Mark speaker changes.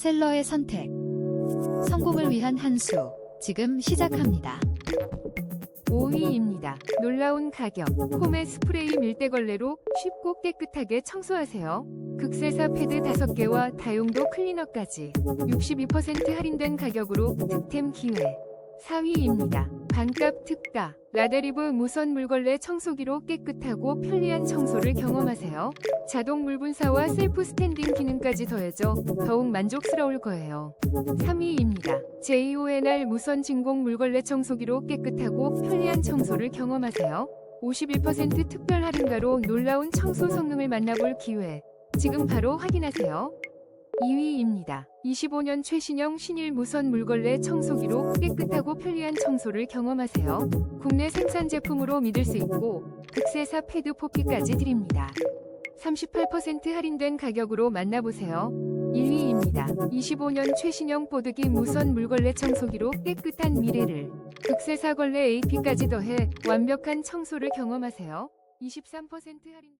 Speaker 1: 셀러의 선택. 성공을 위한 한 수. 지금 시작합니다.
Speaker 2: 5위입니다. 놀라운 가격. 홈의 스프레이 밀대걸레로 쉽고 깨끗하게 청소하세요. 극세사 패드 5개와 다용도 클리너까지 62% 할인된 가격으로 득템 기회. 4위입니다. 반값 특가. 라데리브 무선 물걸레 청소기로 깨끗하고 편리한 청소를 경험하세요. 자동 물분사와 셀프 스탠딩 기능까지 더해져 더욱 만족스러울 거예요. 3위입니다. JONR 무선 진공 물걸레 청소기로 깨끗하고 편리한 청소를 경험하세요. 51% 특별 할인가로 놀라운 청소 성능을 만나볼 기회. 지금 바로 확인하세요. 2위입니다. 25년 최신형 신일 무선 물걸레 청소기로 깨끗하고 편리한 청소를 경험하세요. 국내 생산 제품으로 믿을 수 있고 극세사 패드 포피까지 드립니다. 38% 할인된 가격으로 만나보세요. 1위입니다. 25년 최신형 보드기 무선 물걸레 청소기로 깨끗한 미래를 극세사 걸레 AP까지 더해 완벽한 청소를 경험하세요. 23% 할인